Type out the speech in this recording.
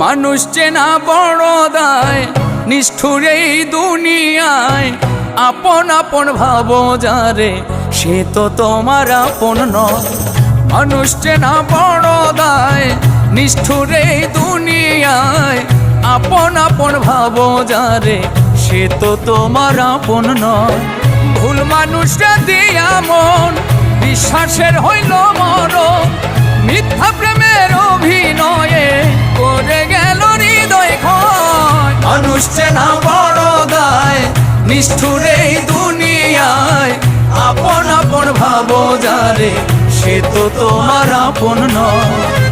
মানুষ চেনা বড় দায়, নিষ্ঠুর এই দুনিয়ায়। আপন আপন ভাবো যারে, সে তো তোমার আপন মানুষ চেনা বড় দায়, নিষ্ঠুর এই দুনিয়ায়। আপন আপন ভাবো যারে, সে তো তোমার আপন ভুল মানুষটা দিয়া মন বিশ্বাসের হইল মরণ। মিথ্যা বড় দায় নিষ্ঠুর দুনিয়ায়। আপন আপন ভাবো যারে সে তো তোমার আপন নয়।